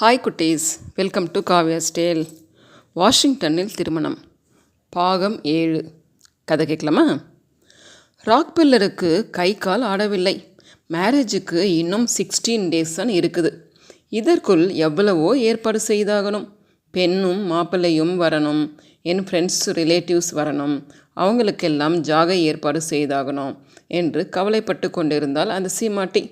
Hi குட்டீஸ். Welcome to Kavya ஸ்டேல் வாஷிங்டனில் திருமணம். பாகம் ஏழு. கதை கேட்கலாமா? ராக் பில்லருக்கு கை கால் ஆடவில்லை. மேரேஜுக்கு இன்னும் சிக்ஸ்டீன் டேஸ் தான் இருக்குது. இதற்குள் எவ்வளவோ ஏற்பாடு செய்தாகணும். பெண்ணும் மாப்பிள்ளையும் வரணும். என் ஃப்ரெண்ட்ஸ் ரிலேட்டிவ்ஸ் வரணும். அவங்களுக்கெல்லாம் ஜாகை ஏற்பாடு செய்தாகணும் என்று கவலைப்பட்டு கொண்டிருந்தால் அந்த சீமாட்டி.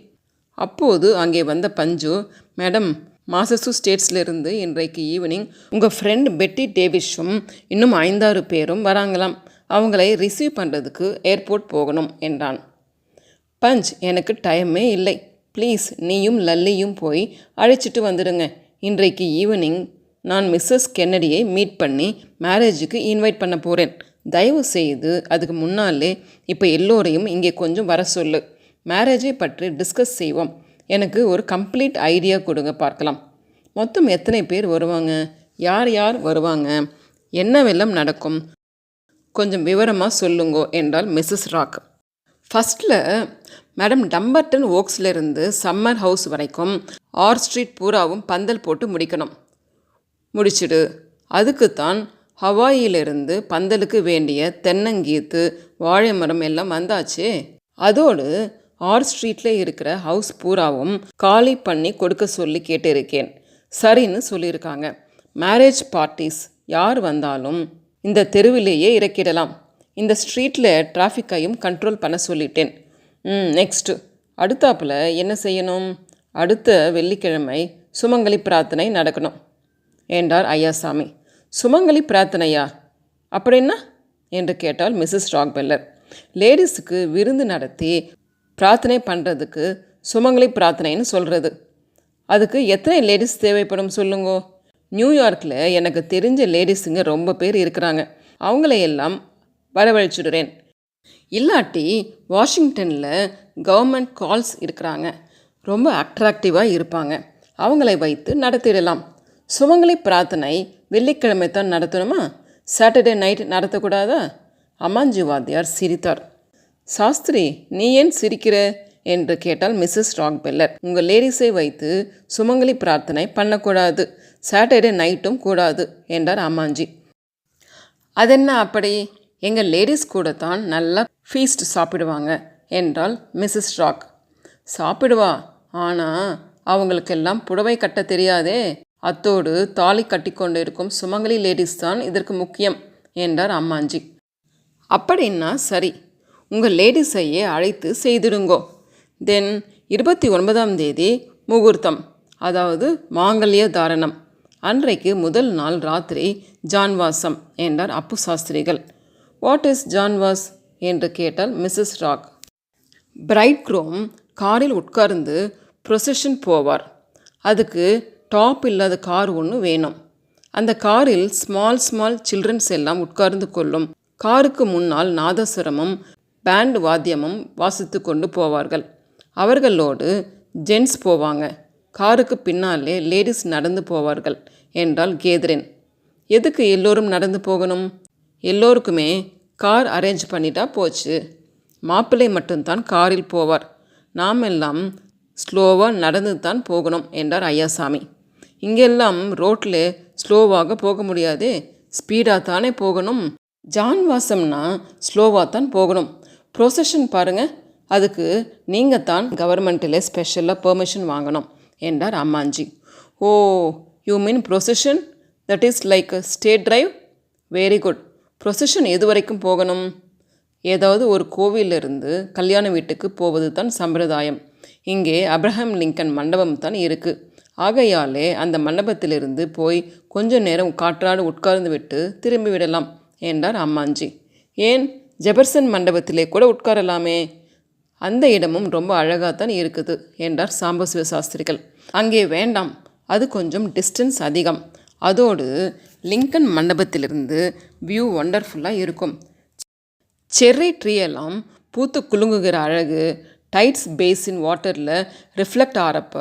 அப்போது அங்கே வந்த பஞ்சு மேடம் மாசசூ ஸ்டேட்ஸ்லேருந்து இன்றைக்கு ஈவினிங் உங்கள் ஃப்ரெண்ட் பெட்டி டேவிஷும் இன்னும் ஐந்தாறு பேரும் வராங்களாம். அவங்களை ரிசீவ் பண்ணுறதுக்கு ஏர்போர்ட் போகணும் என்றான். பஞ்ச் எனக்கு டைமே இல்லை. ப்ளீஸ் நீயும் லல்லியும் போய் அழைச்சிட்டு வந்துடுங்க இன்றைக்கு ஈவினிங் நான் மிஸ்ஸஸ் கென்னடியை மீட் பண்ணி மேரேஜுக்கு இன்வைட் பண்ண போகிறேன் தயவு செய்து அதுக்கு முன்னாலே இப்போ எல்லோரையும் இங்கே கொஞ்சம் வர சொல்லு. மேரேஜை பற்றி டிஸ்கஸ் செய்வோம். எனக்கு ஒரு கம்ப்ளீட் ஐடியா கொடுங்க பார்க்கலாம். மொத்தம் எத்தனை பேர் வருவாங்க? யார் யார் வருவாங்க? என்னவெல்லாம் நடக்கும்? கொஞ்சம் விவரமாக சொல்லுங்கோ என்றால் மிஸ்ஸஸ் ராக். ஃபஸ்ட்டில் மேடம் டம்பர்டன் ஓக்ஸ்லேருந்து சம்மர் ஹவுஸ் வரைக்கும் ஆர் ஸ்ட்ரீட் பூராவும் பந்தல் போட்டு முடிக்கணும். முடிச்சிடு. அதுக்குத்தான் ஹவாயிலிருந்து பந்தலுக்கு வேண்டிய தென்னங்கீத்து வாழை மரம் எல்லாம் வந்தாச்சே? அதோடு ஆர் ஸ்ட்ரீட்டில் இருக்கிற ஹவுஸ் பூராவும் காலி பண்ணி கொடுக்க சொல்லி கேட்டிருக்கேன். சரின்னு சொல்லியிருக்காங்க. மேரேஜ் பார்ட்டிஸ் யார் வந்தாலும் இந்த தெருவிலேயே இறக்கிடலாம். இந்த ஸ்ட்ரீட்டில் டிராஃபிக்கையும் கண்ட்ரோல் பண்ண சொல்லிட்டேன். ம் நெக்ஸ்ட்டு அடுத்தாப்புல என்ன செய்யணும்? அடுத்த வெள்ளிக்கிழமை சுமங்கலி பிரார்த்தனை நடக்கணும். என்றார் ஐயாசாமி. சுமங்கலி பிரார்த்தனையா? அப்படின்னா என்று கேட்டால் மிஸ்ஸஸ் ராக்பெல்லர். லேடிஸுக்கு விருந்து நடத்தி பிரார்த்தனை பண்ணுறதுக்கு சுமங்கலி பிரார்த்தனைன்னு சொல்கிறது அதுக்கு எத்தனை லேடிஸ் தேவைப்படும் சொல்லுங்கோ? நியூயார்க்கில் எனக்கு தெரிஞ்ச லேடிஸுங்க ரொம்ப பேர் இருக்கிறாங்க. அவங்களையெல்லாம் வரவழைச்சிடுறேன். இல்லாட்டி வாஷிங்டனில் கவர்மெண்ட் கால்ஸ் இருக்கிறாங்க. ரொம்ப அட்ராக்டிவாக இருப்பாங்க. அவங்களை வைத்து நடத்திடலாம். சுமங்கலி பிரார்த்தனை வெள்ளிக்கிழமை தான் நடத்தணுமா? சாட்டர்டே நைட் நடத்தக்கூடாதா? அம்மாஞ்சி வாத்தியார் சிரித்தார். சாஸ்திரி நீ ஏன் சிரிக்கிற? என்று கேட்டால் மிஸ்ஸஸ் ராக்பெல்லர். உங்கள் லேடிஸை வைத்து சுமங்கலி பிரார்த்தனை பண்ணக்கூடாது. சாட்டர்டே நைட்டும் கூடாது என்றார் அம்மாஞ்சி. அதென்ன அப்படி? எங்கள் லேடிஸ் கூட தான் நல்லா ஃபீஸ்ட் சாப்பிடுவாங்க என்றால் மிஸ்ஸஸ் ராக். சாப்பிடுவா? ஆனால் அவங்களுக்கெல்லாம் புடவை கட்ட தெரியாதே. அத்தோடு தாலி கட்டிக்கொண்டு இருக்கும் சுமங்கலி லேடிஸ் தான் இதற்கு முக்கியம் என்றார் அம்மாஞ்சி. அப்படின்னா சரி. உங்கள் லேடிஸையே அழைத்து செய்திடுங்கோ. தென் இருபத்தி ஒன்பதாம் தேதி முகூர்த்தம் அதாவது மாங்கல்ய தாரணம். அன்றைக்கு முதல் நாள் ராத்திரி ஜான்வாசம் என்றார் அப்பு சாஸ்திரிகள். வாட் இஸ் ஜான்வாஸ் என்று கேட்டால் மிஸ்ஸஸ் ராக் பிரைட் குரோம் காரில் உட்கார்ந்து ப்ரொசஷன் போவார். அதுக்கு டாப் இல்லாத கார் ஒன்று வேணும். அந்த காரில் ஸ்மால் ஸ்மால் சில்ட்ரன்ஸ் எல்லாம் உட்கார்ந்து கொள்ளும். காருக்கு முன்னால் நாதஸ்வரமும் பேண்ட் வாத்தியமும் வாசித்து கொண்டு போவார்கள். அவர்களோடு ஜென்ஸ் போவாங்க. காருக்கு பின்னாலே லேடிஸ் நடந்து போவார்கள் என்றால் கேதரன். எதுக்கு எல்லோரும் நடந்து போகணும்? எல்லோருக்குமே கார் அரேஞ்ச் பண்ணிட்டா போச்சு. மாப்பிள்ளை மட்டும்தான் காரில் போவார். நாம் எல்லாம் ஸ்லோவாக நடந்து தான் போகணும் என்றார் ஐயாசாமி. இங்கெல்லாம் ரோட்டில் ஸ்லோவாக போக முடியாது. ஸ்பீடாக தானே போகணும். ஜான் வாசம்னா ஸ்லோவாக தான் போகணும். ப்ரொசஷன் பாருங்கள் அதுக்கு நீங்கள் தான் கவர்மெண்ட்டில் ஸ்பெஷலாக பெர்மிஷன் வாங்கணும். என்றார் அம்மாஞ்சி ஓ you mean procession that is like state drive very good procession எது வரைக்கும் போகணும்? ஏதாவது ஒரு கோவிலிருந்து கல்யாண வீட்டுக்கு போவது தான் சம்பிரதாயம். இங்கே அப்ரஹாம் லிங்கன் மண்டபம் தான் இருக்குது ஆகையாலே அந்த மண்டபத்திலிருந்து போய் கொஞ்ச நேரம் காற்றாடு உட்கார்ந்து விட்டு திரும்பி விடலாம். என்றார் அம்மாஞ்சி ஏன்? ஜெபர்சன் மண்டபத்திலே கூட உட்காரலாமே. அந்த இடமும் ரொம்ப அழகாகத்தான் இருக்குது என்றார் சாம்பசிவ சாஸ்திரிகள் அங்கே வேண்டாம் அது கொஞ்சம் டிஸ்டன்ஸ் அதிகம். அதோடு லிங்கன் மண்டபத்திலிருந்து வியூ ஒண்டர்ஃபுல்லாக இருக்கும். செர்ரி ட்ரீ எல்லாம் பூத்து குலுங்குகிற அழகு டைட்ஸ் பேஸின் வாட்டரில் ரிஃப்ளெக்ட் ஆகிறப்ப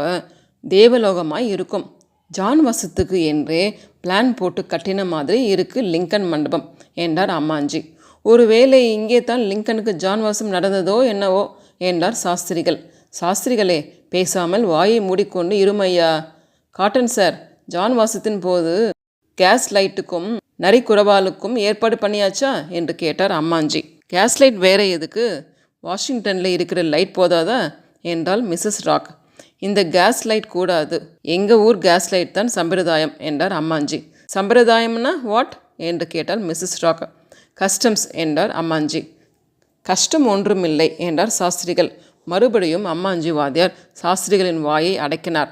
தேவலோகமாக இருக்கும். ஜான் வசத்துக்கு என்றே பிளான் போட்டு கட்டின மாதிரி இருக்குது லிங்கன் மண்டபம் என்றார் அம்மாஞ்சி. ஒருவேளை இங்கே தான் லிங்கனுக்கு ஜான் வாசம் நடந்ததோ என்னவோ என்றார் சாஸ்திரிகள். சாஸ்திரிகளே பேசாமல் வாயை மூடிக்கொண்டு இருமையா? காட்டன் சார் ஜான் வாசத்தின் போது கேஸ் லைட்டுக்கும் நரிக்குறவாலுக்கும் ஏற்பாடு பண்ணியாச்சா? என்று கேட்டார் அம்மாஞ்சி. கேஸ் லைட் வேற எதுக்கு? வாஷிங்டனில் இருக்கிற லைட் போதாதா? என்றால் மிஸ்ஸஸ் ராக். இந்த கேஸ் லைட் கூடாது. எங்கள் ஊர் கேஸ் லைட் தான் சம்பிரதாயம் என்றார் அம்மாஞ்சி. சம்பிரதாயம்னா வாட்? என்று கேட்டால் மிஸ்ஸஸ் ராக். கஸ்டம்ஸ் என்றார் அம்மாஞ்சி. கஷ்டம் ஒன்றுமில்லை என்றார் சாஸ்திரிகள். மறுபடியும் அம்மாஞ்சி வாத்தியார் சாஸ்திரிகளின் வாயை அடக்கினார்.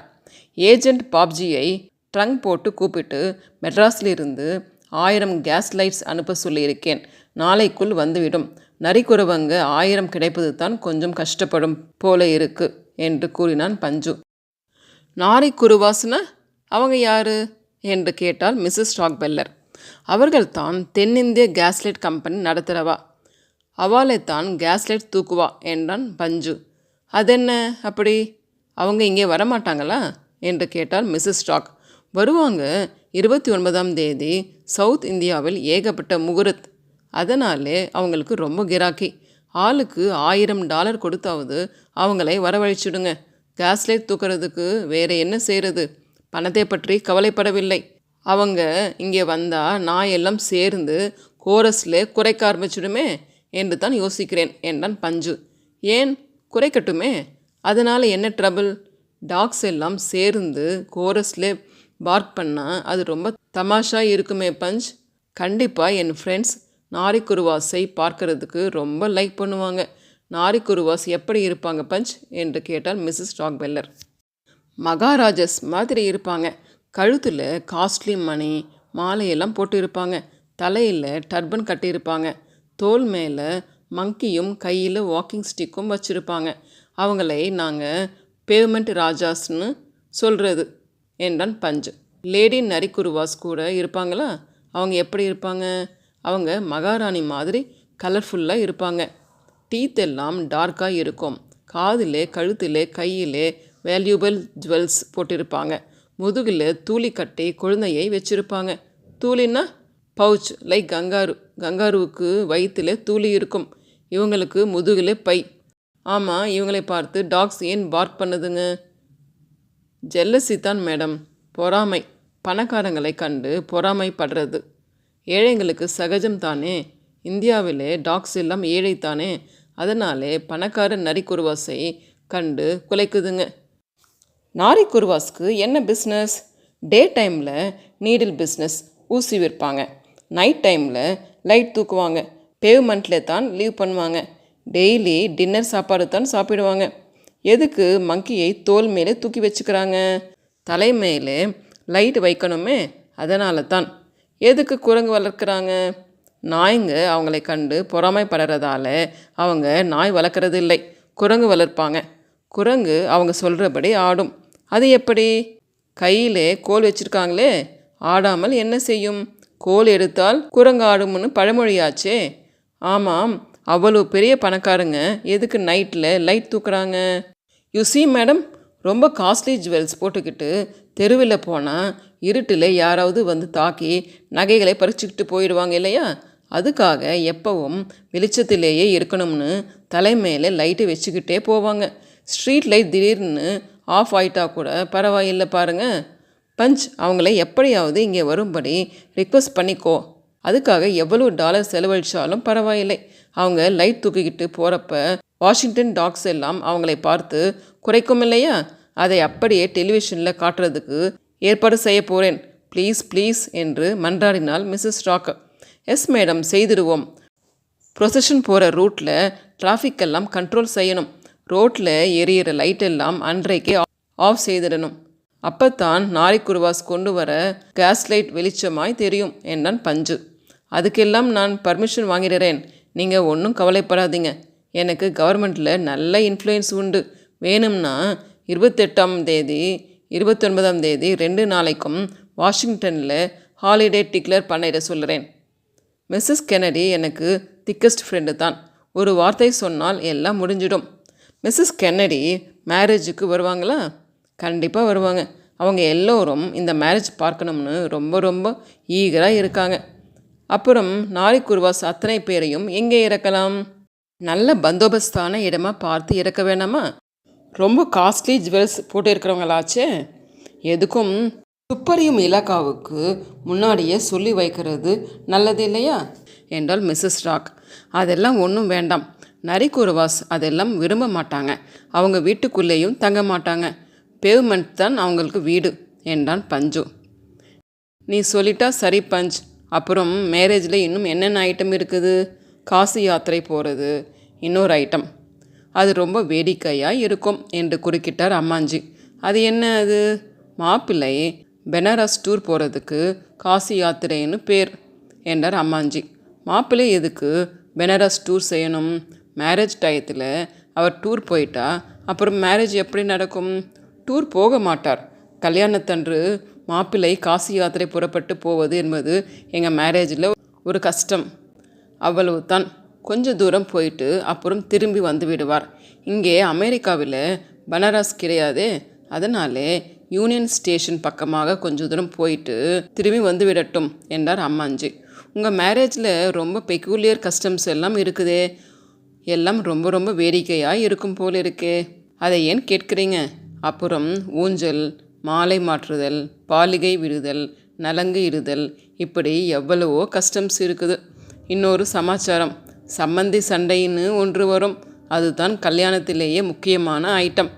ஏஜென்ட் பாப்ஜியை ட்ரங்க் போட்டு கூப்பிட்டு மெட்ராஸிலிருந்து ஆயிரம் கேஸ் லைட்ஸ் அனுப்ப சொல்லியிருக்கேன். நாளைக்குள் வந்துவிடும். நரிக்குறவங்க ஆயிரம் கிடைப்பது தான் கொஞ்சம் கஷ்டப்படும் போல இருக்கு என்று கூறினான் பஞ்சு. நாரி அவங்க யாரு? என்று கேட்டால் மிஸ்ஸஸ் ஸ்டாக்பெல்லர் அவர்கள்தான் தென்னிந்திய கேஸ்லைட் கம்பெனி நடத்துகிறவா அவாளைத்தான் கேஸ்லைட் தூக்குவா என்றான் பஞ்சு. அதென்ன அப்படி? அவங்க இங்கே வரமாட்டாங்களா? என்று கேட்டார் மிஸ்ஸஸ் ஸ்டாக். வருவாங்க இருபத்தி ஒன்பதாம் தேதி சவுத் இந்தியாவில் ஏகப்பட்ட முகூர்த். அதனாலே அவங்களுக்கு ரொம்ப கிராக்கி. ஆளுக்கு ஆயிரம் டாலர் கொடுத்தாவது அவங்களை வரவழைச்சிடுங்க. கேஸ்லைட் தூக்குறதுக்கு வேறு என்ன செய்கிறது பணத்தை பற்றி கவலைப்படவில்லை. அவங்க இங்கே வந்தால் நான் எல்லாம் சேர்ந்து கோரஸில் குறைக்க ஆரம்பிச்சிடுமே என்று தான் யோசிக்கிறேன் என்றான் பஞ்சு. ஏன்? குறைக்கட்டுமே. அதனால் என்ன ட்ரபிள் டாக்ஸ் எல்லாம் சேர்ந்து கோரஸில் பார்க் பண்ணால் அது ரொம்ப தமாஷா இருக்குமே பஞ்ச். கண்டிப்பாக என் ஃப்ரெண்ட்ஸ் நாரிக்குருவாஸை பார்க்கறதுக்கு ரொம்ப லைக் பண்ணுவாங்க. நாரிக்குருவாஸ் எப்படி இருப்பாங்க பஞ்ச்? என்று கேட்டால் மிஸ்ஸஸ் டாக்பெல்லர் மகாராஜஸ் மாதிரி இருப்பாங்க. கழுத்தில் காஸ்ட்லி மணி மாலையெல்லாம் போட்டு இருப்பாங்க தலையில் டர்பன் கட்டியிருப்பாங்க. தோல் மேலே மங்கியும் கையில் வாக்கிங் ஸ்டிக்கும் வச்சுருப்பாங்க. அவங்களை நாங்கள் பேமெண்ட் ராஜாஸ்னு சொல்கிறது என்றான் பஞ்சு. லேடி நரிக்குருவாஸ் கூட இருப்பாங்களா? அவங்க எப்படி இருப்பாங்க? அவங்க மகாராணி மாதிரி கலர்ஃபுல்லாக இருப்பாங்க. டீத் எல்லாம் டார்க்காக இருக்கும். காதிலே கழுத்திலே கையிலே வேல்யூபிள் ஜுவல்ஸ் போட்டிருப்பாங்க. முதுகில் தூளி கட்டி குழந்தையை வச்சுருப்பாங்க. தூளின்னா பவுச் லைக் கங்காரு. கங்காருவுக்கு வயிற்றில் தூளி இருக்கும். இவங்களுக்கு முதுகில் பை. ஆமாம் இவங்களை பார்த்து டாக்ஸ் ஏன் பார்க் பண்ணுதுங்க? ஜெல்லசி தான் மேடம். பொறாமை. பணக்காரங்களை கண்டு பொறாமைப்படுறது. ஏழைங்களுக்கு சகஜம் தானே? இந்தியாவிலே டாக்ஸ் எல்லாம் ஏழை தானே? அதனாலே பணக்கார நரிக்குருவாசை கண்டு குலைக்குதுங்க. நாரி குருவாஸ்க்கு என்ன பிஸ்னஸ் டே டைமில் நீடில் பிஸ்னஸ் ஊசி விற்பாங்க. நைட் டைமில் லைட் தூக்குவாங்க. பேவ்மெண்ட்டில் தான் லீவ் பண்ணுவாங்க. டெய்லி டின்னர் சாப்பாடு தான் சாப்பிடுவாங்க. எதுக்கு மங்கியை தோல் மேலே தூக்கி வச்சுக்கிறாங்க? தலை மேலே லைட் வைக்கணுமே அதனால தான். எதுக்கு குரங்கு வளர்க்குறாங்க? நாய்ங்க அவங்களை கண்டு பொறாமைப்படுறதால அவங்க நாய் வளர்க்குறது இல்லை. குரங்கு வளர்ப்பாங்க. குரங்கு அவங்க சொல்கிறபடி ஆடும். அது எப்படி? கையிலே கோல் வச்சுருக்காங்களே ஆடாமல் என்ன செய்யும்? கோல் எடுத்தால் குரங்கு ஆடும்னு பழமொழியாச்சே. ஆமாம் அவ்வளோ பெரிய பணக்காரங்க எதுக்கு நைட்டில் லைட் தூக்குறாங்க? யூ மேடம் ரொம்ப காஸ்ட்லி ஜுவல்ஸ் போட்டுக்கிட்டு தெருவில் போனால் இருட்டில் யாராவது வந்து தாக்கி நகைகளை பறிச்சுக்கிட்டு போயிடுவாங்க இல்லையா? அதுக்காக எப்பவும் வெளிச்சத்திலேயே இருக்கணும்னு தலை மேலே லைட்டு வச்சுக்கிட்டே போவாங்க. ஸ்ட்ரீட் லைட் திடீர்னு ஆஃப் ஆயிட்டா கூட பரவாயில்லை பாருங்க. பஞ்ச் அவங்கள எப்படியாவது இங்கே வரும்படி ரிக்வஸ்ட் பண்ணிக்கோ. அதுக்காக எவ்வளோ டாலர் செலவழித்தாலும் பரவாயில்லை. அவங்க லைட் தூக்கிக்கிட்டு போகிறப்ப வாஷிங்டன் டாக்ஸ் எல்லாம் அவங்களை பார்த்து குறைக்கும் இல்லையா? அதை அப்படியே டெலிவிஷனில் காட்டுறதுக்கு ஏற்பாடு செய்ய போகிறேன் ப்ளீஸ் ப்ளீஸ் என்று மன்றாடினாள் மிஸ்ஸஸ் ராக் எஸ் மேடம் செய்திடுவோம். ப்ரொசஷன் போகிற ரூட்டில் டிராஃபிக் எல்லாம் கண்ட்ரோல் செய்யணும். ரோட்டில் எரியிற லைட் எல்லாம் அன்றைக்கே ஆஃப் செய்திடணும். அப்பத்தான் நாரிக்குருவாஸ் கொண்டு வர கேஸ் லைட் வெளிச்சமாய் தெரியும் என்றான் பஞ்சு. அதுக்கெல்லாம் நான் பர்மிஷன் வாங்கிடுறேன். நீங்கள் ஒன்றும் கவலைப்படாதீங்க. எனக்கு கவர்மெண்ட்டில் நல்ல இன்ஃப்ளூயன்ஸ் உண்டு. வேணும்னா இருபத்தெட்டாம் தேதி இருபத்தொன்பதாம் தேதி ரெண்டு நாளைக்கும் வாஷிங்டனில் ஹாலிடே டிக்ளேர் பண்ணிட சொல்கிறேன் மிஸ்ஸஸ் கெனடி எனக்கு திக்கஸ்ட் ஃப்ரெண்டு தான். ஒரு வார்த்தை சொன்னால் எல்லாம் முடிஞ்சிடும். மிஸ்ஸஸ் கென்னடி மேரேஜுக்கு வருவாங்களா? கண்டிப்பாக வருவாங்க. அவங்க எல்லோரும் இந்த மேரேஜ் பார்க்கணும்னு ரொம்ப ரொம்ப ஈகராக இருக்காங்க. அப்புறம் நாரிக்குருவாஸ் அத்தனை பேரையும் எங்கே இறக்கலாம்? நல்ல பந்தோபஸ்தான இடமா பார்த்து இறக்க வேணாமா? ரொம்ப காஸ்ட்லி ஜுவல்ஸ் போட்டு இருக்கிறவங்களாச்சே எதுக்கும்? துப்பறியும் இலாக்காவுக்கு முன்னாடியே சொல்லி வைக்கிறது நல்லது இல்லையா? என்றால் மிஸ்ஸஸ் ராக் அதெல்லாம் ஒன்றும் வேண்டாம். நரிக்குருவாஸ் அதெல்லாம் விரும்ப மாட்டாங்க. அவங்க வீட்டுக்குள்ளேயும் தங்க மாட்டாங்க. பேவ்மெண்ட் தான் அவங்களுக்கு வீடு என்றான் பஞ்சு. நீ சொல்லிட்டா சரி பஞ்ச். அப்புறம் மேரேஜில் இன்னும் என்னென்ன ஐட்டம் இருக்குது? காசி யாத்திரை போகிறது இன்னொரு ஐட்டம். அது ரொம்ப வேடிக்கையாக இருக்கும் என்று குறுக்கிட்டார் அம்மாஞ்சி. அது என்ன அது? மாப்பிள்ளை பெனாரஸ் டூர் போகிறதுக்கு காசி யாத்திரைன்னு பேர் என்றார் அம்மாஞ்சி. மாப்பிள்ளை எதுக்கு? பெனாரஸ் டூர் செய்யணும் மேரேஜ் டயத்தில் அவர் டூர் போயிட்டா அப்புறம் மேரேஜ் எப்படி நடக்கும்? டூர் போக மாட்டார். கல்யாணத்தன்று மாப்பிள்ளை காசி யாத்திரை புறப்பட்டு போவது என்பது எங்கள் மேரேஜில் ஒரு கஷ்டம். அவ்வளவு தான் கொஞ்ச தூரம் போயிட்டு அப்புறம் திரும்பி வந்து விடுவார். இங்கே அமெரிக்காவில் பனாரஸ் கிடையாதே அதனாலே யூனியன் ஸ்டேஷன் பக்கமாக கொஞ்ச தூரம் போயிட்டு திரும்பி வந்து விடட்டும் என்றார் அம்மாஞ்சி. உங்கள் மேரேஜில் ரொம்ப பெக்யூலியர் கஸ்டம்ஸ் எல்லாம் இருக்குதே. எல்லாம் ரொம்ப ரொம்ப வேடிக்கையாக இருக்கும் போல் இருக்கே. அதை ஏன் கேட்குறீங்க? அப்புறம் ஊஞ்சல் மாலை மாற்றுதல் பாலிகை விடுதல் நலங்கு இருதல் இப்படி எவ்வளவோ கஸ்டம்ஸ் இருக்குது இன்னொரு சமாச்சாரம். சம்மந்தி சண்டைன்னு ஒன்று வரும். அதுதான் கல்யாணத்திலேயே முக்கியமான ஐட்டம்.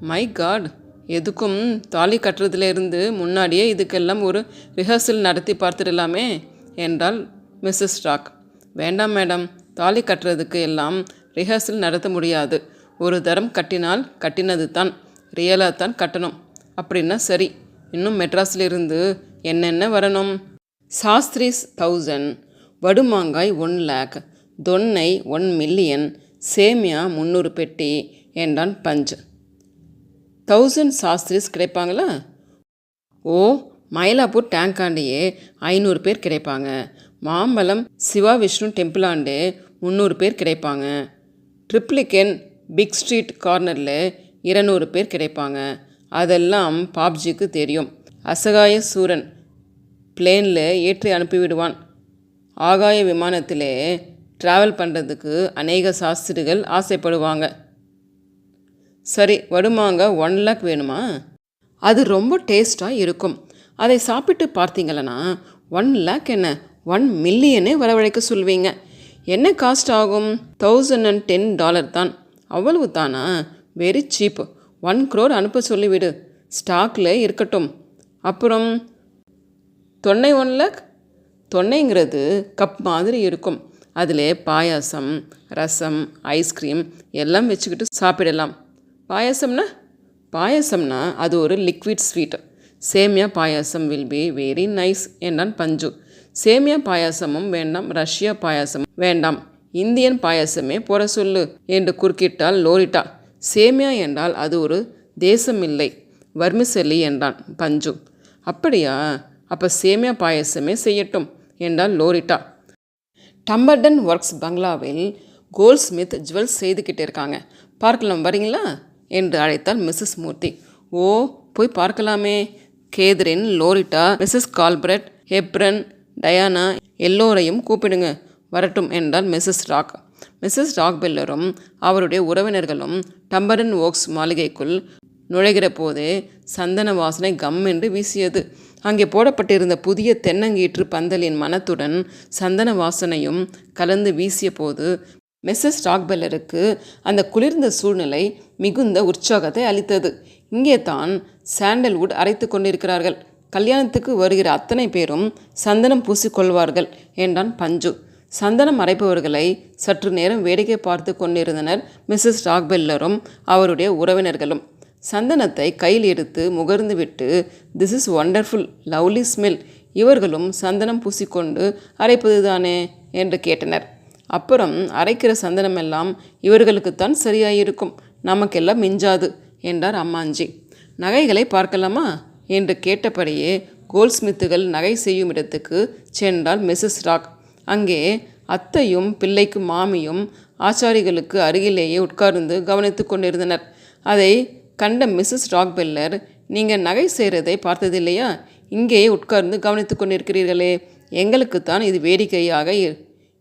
My God! எதுக்கும் தாலி கட்டுறதுலேருந்து முன்னாடியே இதுக்கெல்லாம் ஒரு ரிஹர்சல் நடத்தி பார்த்துடலாமே என்றால் மிஸ்ஸஸ் ராக். வேண்டாம் மேடம். தாலி கட்டுறதுக்கு எல்லாம் ரிஹர்சல் நடத்த முடியாது. ஒரு தரம் கட்டினால் கட்டினது தான் ரியலாக தான் கட்டணும். அப்படின்னா சரி இன்னும் மெட்ராஸிலிருந்து என்னென்ன வரணும்? சாஸ்திரிஸ் தௌசண்ட் வடுமாங்காய் ஒன் லேக் தொன்னை ஒன் மில்லியன் சேமியா முந்நூறு பெட்டி என்றான் பஞ்ச். தௌசண்ட் சாஸ்திரிஸ் கிடைப்பாங்களா? ஓ மயிலாப்பூர் டேங்காண்டியே ஐநூறு பேர் கிடைப்பாங்க. மாம்பழம் சிவா விஷ்ணு டெம்பிளாண்டே முந்நூறு பேர் கிடைப்பாங்க. ட்ரிப்ளிகன் பிக் ஸ்ட்ரீட் கார்னரில் இருநூறு பேர் கிடைப்பாங்க. அதெல்லாம் பாப்ஜிக்கு தெரியும். அசகாய சூரன் பிளேனில் ஏற்றி அனுப்பிவிடுவான். ஆகாய விமானத்தில் ட்ராவல் பண்ணுறதுக்கு அநேக சாஸ்திரிகள் ஆசைப்படுவாங்க. சரி வருமாங்க ஒன் லேக் வேணுமா? அது ரொம்ப டேஸ்ட்டாக இருக்கும். அதை சாப்பிட்டு பார்த்தீங்களன்னா ஒன் லேக் என்ன? ஒன் மில்லியனே வரவழைக்க சொல்வீங்க. என்ன காஸ்ட் ஆகும்? தௌசண்ட் அண்ட் டென் டாலர் தான். அவ்வளவு தானா? வெரி சீப் ஒன் க்ரோர் அனுப்ப சொல்லிவிடு. ஸ்டாக்கில் இருக்கட்டும். அப்புறம் தொன்னை ஒன் லேக் தொன்னைங்கிறது கப் மாதிரி இருக்கும். அதில் பாயாசம் ரசம் ஐஸ்கிரீம் எல்லாம் வச்சுக்கிட்டு சாப்பிடலாம். பாயாசம்னா? பாயாசம்னா அது ஒரு liquid sweet semiya payasam will be very nice என்றான் பஞ்சு. சேமியா பாயாசமும் வேண்டாம் ரஷ்யா பாயாசமும் வேண்டாம். இந்தியன் பாயாசமே புற சொல்லு என்று குறுக்கிட்டால் லோரிட்டா. சேமியா என்றால் அது ஒரு தேசம் இல்லை வர்மிசெல்லி என்றான் பஞ்சு. அப்படியா? அப்போ சேமியா பாயாசமே செய்யட்டும் என்றால் லோரிட்டா. டம்பர்டன் ஒர்க்ஸ் பங்களாவில் கோல்ஸ்மித் ஜுவல்ஸ் செய்துக்கிட்டு இருக்காங்க. பார்க்கலாம் வரீங்களா? என்று அழைத்தாள் மிஸ்ஸஸ் மூர்த்தி. ஓ போய் பார்க்கலாமே. Catherine Loretta Mrs கால்பரட் Hebron Diana எல்லோரையும் கூப்பிடுங்க. வரட்டும் என்றார் மிஸ்ஸஸ் ராக். மிஸ்ஸஸ் ராக்பெல்லரும் அவருடைய உறவினர்களும் டம்பரன் ஓக்ஸ் மாளிகைக்குள் நுழைகிற போதே சந்தன வாசனை கம் என்று வீசியது. அங்கே போடப்பட்டிருந்த புதிய தென்னங்கீற்று பந்தலின் மனத்துடன் சந்தன வாசனையும் கலந்து வீசிய போது மிஸ்ஸஸ் ராக்பெல்லருக்கு அந்த குளிர்ந்த சூழ்நிலை மிகுந்த உற்சாகத்தை அளித்தது. இங்கே தான் சாண்டல்வுட் அரைத்து கொண்டிருக்கிறார்கள். கல்யாணத்துக்கு வருகிற அத்தனை பேரும் சந்தனம் பூசிக்கொள்வார்கள் என்றான் பஞ்சு. சந்தனம் அரைப்பவர்களை சற்று நேரம் வேடிக்கை பார்த்து கொண்டிருந்தனர் மிஸ்ஸஸ் ராக்பெல்லரும் அவருடைய உறவினர்களும். சந்தனத்தை கையில் எடுத்து முகர்ந்து விட்டு this is wonderful lovely smell இவர்களும் சந்தனம் பூசிக்கொண்டு அரைப்பது தானே என்று கேட்டனர். அப்புறம் அரைக்கிற சந்தனமெல்லாம் இவர்களுக்குத்தான் சரியாயிருக்கும். நமக்கெல்லாம் மிஞ்சாது என்றார் அம்மாஞ்சி. நகைகளை பார்க்கலாமா? என்று கேட்டபடியே கோல்ஸ்மித்துகள் நகை செய்யும் இடத்துக்கு சென்றால் மிஸ்ஸஸ் ராக். அங்கே அத்தையும் பிள்ளைக்கு மாமியும் ஆச்சாரிகளுக்கு அருகிலேயே உட்கார்ந்து கவனித்து கொண்டிருந்தனர். அதை கண்ட மிஸ்ஸஸ் ராக்பெல்லர் நீங்கள் நகை செய்கிறதை பார்த்ததில்லையா? இங்கேயே உட்கார்ந்து கவனித்து கொண்டிருக்கிறீர்களே. எங்களுக்கு தான் இது வேடிக்கையாக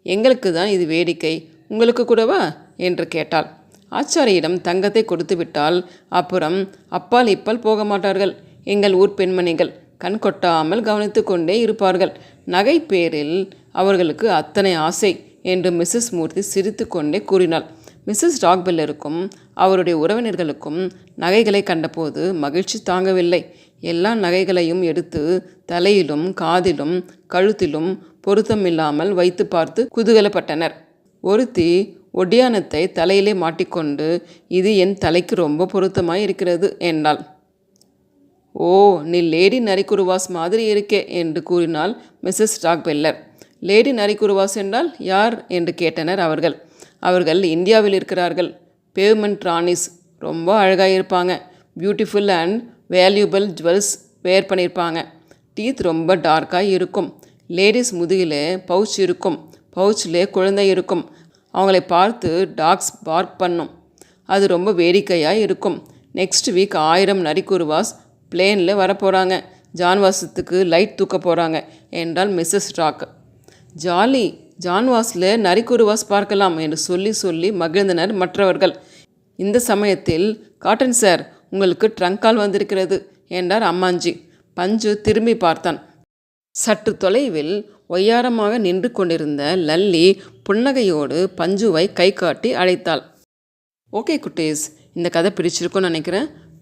எங்களுக்கு தான் இது வேடிக்கை. உங்களுக்கு கூடவா? என்று கேட்டாள். ஆச்சாரியிடம் தங்கத்தை கொடுத்து விட்டால் அப்புறம் அப்பால் இப்பால் போக மாட்டார்கள். எங்கள் ஊர் பெண்மணிகள் கண் கொட்டாமல் கவனித்து கொண்டே இருப்பார்கள். நகை பேரில் அவர்களுக்கு அத்தனை ஆசை என்று மிஸ்ஸஸ் மூர்த்தி சிரித்து கொண்டே கூறினாள். மிஸ்ஸஸ் ராக்பெல்லருக்கும் அவருடைய உறவினர்களுக்கும் நகைகளை கண்டபோது மகிழ்ச்சி தாங்கவில்லை. எல்லா நகைகளையும் எடுத்து தலையிலும் காதிலும் கழுத்திலும் பொருத்தமில்லாமல் வைத்து பார்த்து குதூகலப்பட்டனர். ஒருத்தி ஒடியானத்தை தலையிலே மாட்டிக்கொண்டு இது என் தலைக்கு ரொம்ப பொருத்தமாய் இருக்கிறது என்றாள். ஓ நீ லேடி நரிக்குருவாஸ் மாதிரி இருக்கே என்று கூறினாள் மிஸ்ஸஸ் ராக்பெல்லர் லேடி நரிக்குருவாஸ் என்றால் யார் என்று கேட்டனர் அவர்கள். அவர்கள் இந்தியாவில் இருக்கிறார்கள். பேவ்மெண்ட் ராணிஸ். ரொம்ப அழகாக இருப்பாங்க. Beautiful and valuable jewels wear பண்ணியிருப்பாங்க டீத் ரொம்ப டார்க்காக இருக்கும். லேடிஸ் முதுகில் பவுச் இருக்கும். பவுச்சில் குழந்தை இருக்கும். அவங்களை பார்த்து டாக்ஸ் பார்க் பண்ணும். அது ரொம்ப வேடிக்கையாக இருக்கும். நெக்ஸ்ட் வீக் ஆயிரம் நரிக்குருவாஸ் பிளேனில் வரப்போகிறாங்க ஜான்வாசத்துக்கு லைட் தூக்க போகிறாங்க என்றால் மிஸ்ஸஸ் ராக். ஜாலி ஜான்வாஸில் நரிக்குருவாஸ் பார்க்கலாம் என்று சொல்லி சொல்லி மகிழ்ந்தனர் மற்றவர்கள். இந்த சமயத்தில் காட்டன் சார் உங்களுக்கு ட்ரங்கால் வந்திருக்கிறது என்றார் அம்மாஞ்சி. பஞ்சு திரும்பி பார்த்தான். சற்று தொலைவில் ஒய்யாரமாக நின்று கொண்டிருந்த லல்லி புன்னகையோடு பஞ்சுவை கை காட்டி அழைத்தாள். ஓகே குட்டீஸ் இந்த கதை பிடிச்சிருக்குன்னு நினைக்கிறேன்.